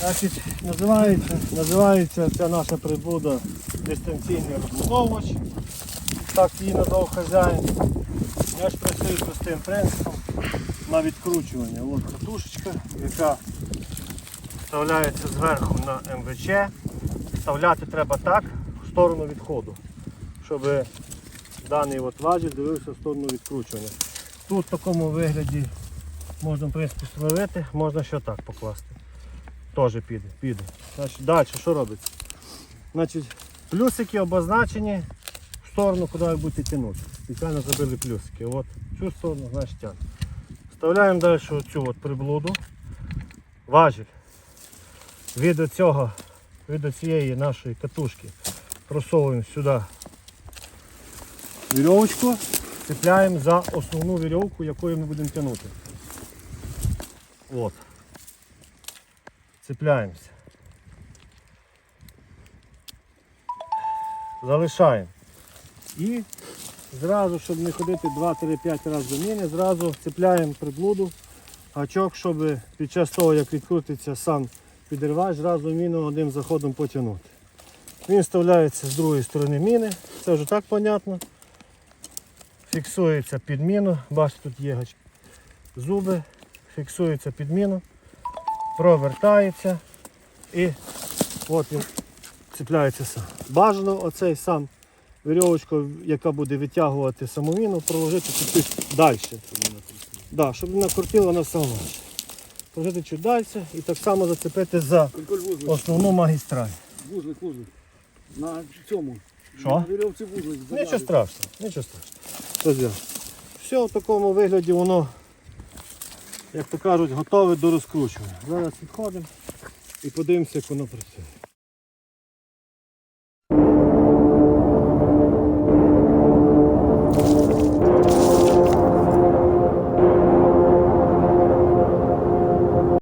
Значить, називається, називається ця наша приблуда дистанційний розбудовувач. Так її назвав хазяїн. Я ж працюю простим принципом на відкручування. От катушечка, яка вставляється зверху на МВЧ. Вставляти треба так в сторону відходу, щоб даний от важіль дивився в сторону відкручування. Тут в такому вигляді можна в принципі встановити, можна ще так покласти. Теж піде, піде. Значить, далі що робиться? Значить, плюсики обозначені в сторону, куди ви будете тягнути. Спеціально зробили плюсики. От цю сторону, значить тягнемо. Вставляємо далі цю от приблуду. Важіль. Від цього, від цієї нашої катушки просовуємо сюди вірьовочку, цепляємо за основну вірьовку, якою ми будемо тягнути. От. Цепляємося. Залишаємо. І зразу, щоб не ходити 2-3-5 разів до міни, зразу цепляємо приблуду, гачок, щоб під час того, як відкрутиться сам підривач, зразу міну одним заходом потягнути. Він вставляється з другої сторони міни, це вже так понятно. Фіксується під міну, бачите, тут є гачки. Зуби, фіксується під міну, провертається і от він цепляється сам. Бажано оцей сам вірьовочку, яка буде витягувати саму міну, проложити чуть далі. Да, щоб не накрутила на саму. Проложити чуть далі і так само зацепити за основну магістраль. вузлик, вузлик. На цьому. Що? На вузлик. Нічого страшного, нічого страшного. Все в такому вигляді воно, як то кажуть, готове до розкручування. Зараз відходимо і подивимося, як воно працює.